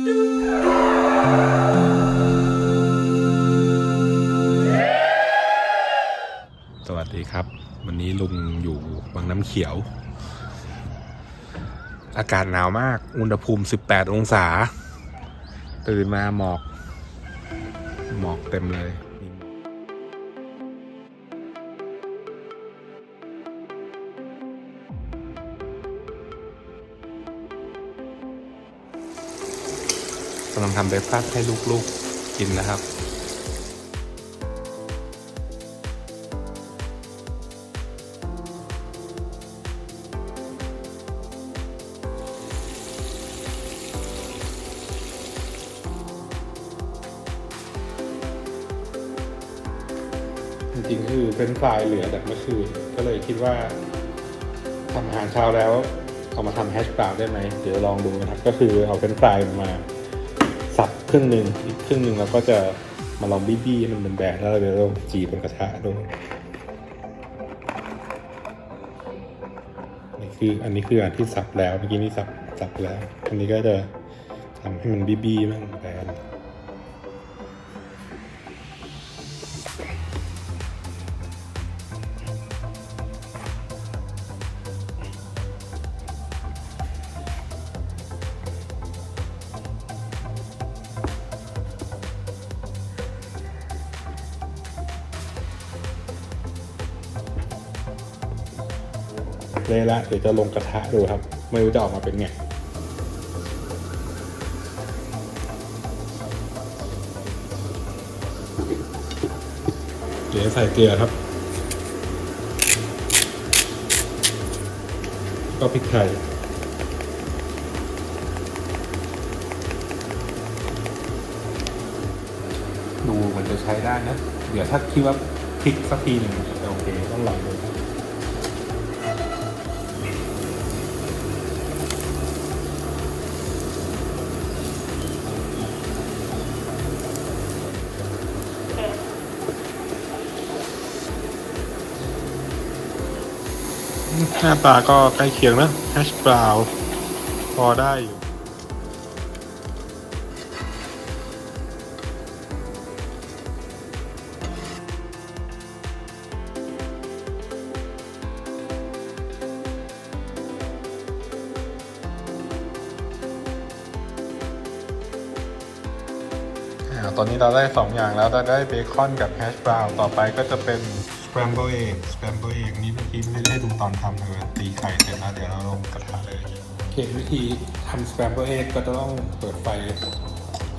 สวัสดีครับ วันนี้ลุงอยู่บางน้ำเขียว อากาศหนาวมาก อุณหภูมิ 18 องศา ตื่นมาหมอก หมอกเต็มเลย กำลังทำเบรกฟาสต์ให้ลูกๆกินนะครับจริงๆคือเป็นฟรายเหลือจากเมื่อคืนก็เลยคิดว่าทำอาหารเช้าแล้ว เอามาทำแฮชบราวน์ได้ไหมเดี๋ยวลองดูนะครับ ก็คือเอาเป็นฟรายมา ครึ่งหนึ่งอีกครึ่งหนึ่งเราก็จะมาลองบี้บี้ให้มันเป็นแบนแล้วเราเดี๋ยวเราจีบนกระทะดูนี่คืออันนี้คืออันที่สับแล้วเมื่อกี้นี่สับสับแล้ว อันนี้ก็จะทำให้มันบี้บี้บ้างแบน เละละเดี๋ยวจะลงกระทะดูครับ ไม่รู้จะออกมาเป็นไงเดี๋ยวใส่เกลือครับ ก็พริกไทยดูเหมันจะใช้ได้นะ เดี๋ยวถ้าคิดว่าพริกสักทีหนึ่งจะโอเคต้องลองดู หน้าตาก็ใกล้เคียงนะแฮชบราวพอได้อยู่ตอนนี้เราได้ 2 อย่างแล้วเราได้เบคอนกับแฮชบราวต่อไปก็จะเป็น c ร a มเบิลเอกส c ร a มเบิลเอกนี่เมื่อกี้ไม่ได้ดูตอนทำเลยตีไข่เสร็จแล้วเดี๋ยวเราลงกระทะเลยโอเควิธีทำส c ร a มเบิลเอกก็จะต้องเปิดไฟ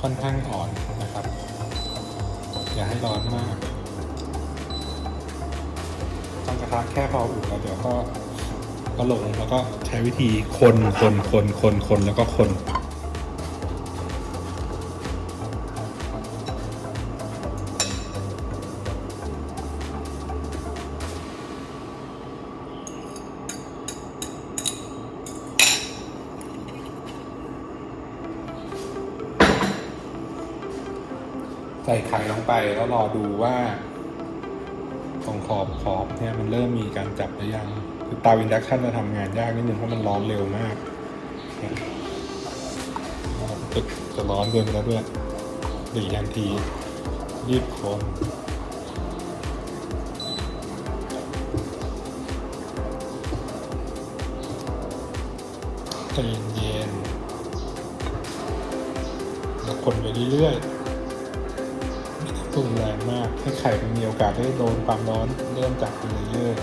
ค่อนข้างอ่อนนะครับ อย่าให้ร้อนมากตั้งกระทะแค่พออุ่นแล้วเดี๋ยวก็ก็ลงแล้วก็ใช้วิธีคนคนคนคนคนแล้วก็คน ส่ไข่ลงไปแล้วรอดูว่าตรงขอบขอบเนี่ยมันเริ่มมีการจับหรือยังคือเตาอินดักชันจะทำงานยากนิดนึงเพราะมันร้อนเร็วมากตึกจะร้อนเกินไปแล้วด้วยดีทันทีรีบคนใจเย็นๆแล้วคนไปเรื่อยๆ ไม่ต้องปรุงแรงมากให้ไข่มันมีโอกาสได้โดนความร้อนเริ่มจากเนเลเยอร์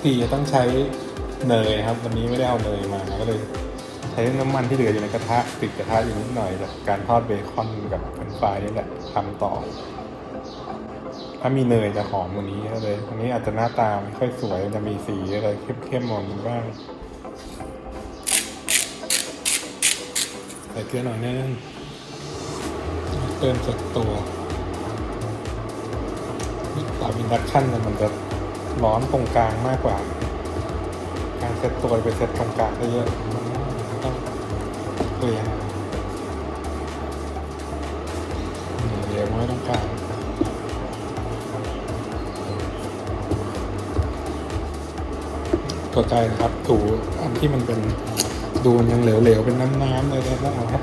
ทีจะต้องใช้เนยครับ วันนี้ไม่ได้เอาเนยมาก็เลยใช้น้ำมันที่เหลืออยู่ในกระทะติดกระทะอยู่นิดหน่อยจากการทอดเบคอนกับเฟรนฟรายนี่แหละทำต่อ ถ้ามีเนยจะหอมกว่านี้ก็เลยอันนี้อาจจะหน้าตาไม่ค่อยสวยจะมีสีอะไรเข้มๆมองบ้างใส่เกลือหน่อยนึงเติมสักตัว เตาอินดักชันเนี่ยมันจะร้อนตรงกลางมากกว่า การเซตตัวไปเซตตรงกลางได้เยอะต้องเปลี่ยนเดี๋ยวไว้ตรงกางตัวใจนะครับถูอันที่มันเป็นดูมันยังเหลวๆเป็นน้ำๆเลยแล้วเอาครับ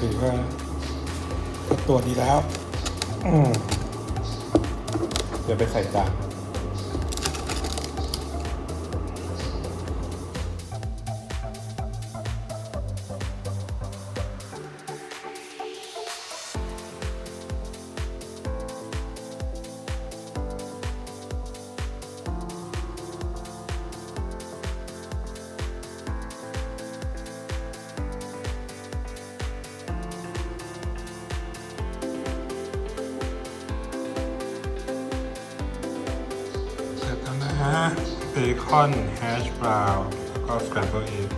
ถือว่าก็ตัวดีแล้ว อืมเดี๋ยวไปใส่จาน ฮะเบคอนแฮชบราวน์แล้วก็สแครมเบิลเอท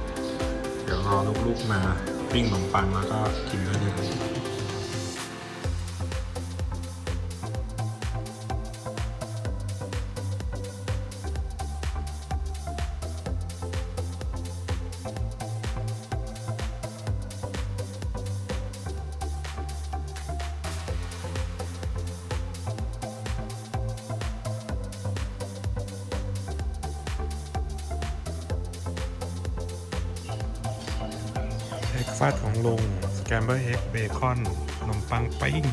เดี๋ยวรอลูกๆมาปิ้งขนมปังแล้วก็กินด้วยกัน ฟาดของลงสแกมเบอร์เอ็กเบคอนขนมปังปิ้ง